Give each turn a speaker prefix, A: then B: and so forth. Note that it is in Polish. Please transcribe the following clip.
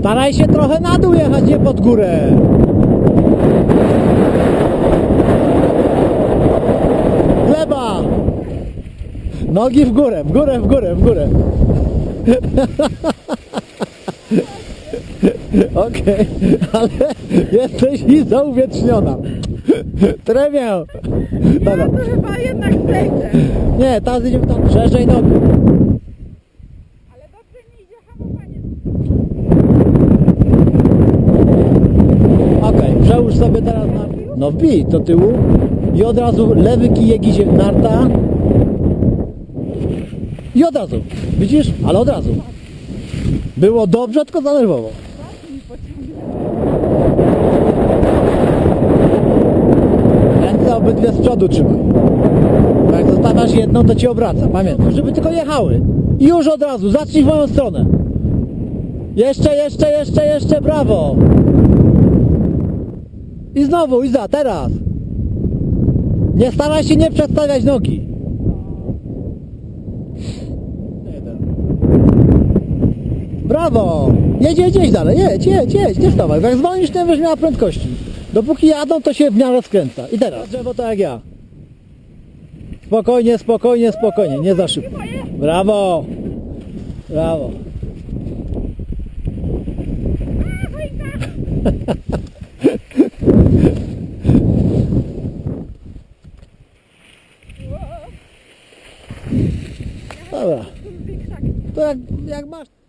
A: Staraj się trochę na dół jechać, nie pod górę. Gleba! Nogi w górę, w górę, w górę, w górę. Okej, ale jesteś i zauwieczniona. Tremię. Dobra.
B: To chyba jednak zejdę.
A: Nie, teraz idziemy tam szerzej nogi.
B: Ale dobrze mi idzie hamowanie.
A: Przełóż sobie teraz na... No wbij do tyłu i od razu lewy kijek idzie narta. I od razu. Widzisz? Ale od razu. Było dobrze, tylko za nerwowo. Ręce obydwie z przodu trzymaj. Bo jak zostawiasz jedną, to cię obraca. Pamiętaj, żeby tylko jechały. I już od razu, zacznij w moją stronę. Jeszcze, jeszcze, jeszcze, jeszcze, brawo. I znowu, i za, teraz. Nie staraj się nie przestawiać nogi. Brawo! Jedź, jedź, jedź dalej, jedź, jedź, jedź, nie stawaj. Jak zwolnisz, nie będziesz miała prędkości. Dopóki jadą, to się w miarę skręca. I teraz, drzewo tak jak ja. Spokojnie, spokojnie, spokojnie, nie za szybko. Brawo! Brawo! Dobra. To jak, jak masz...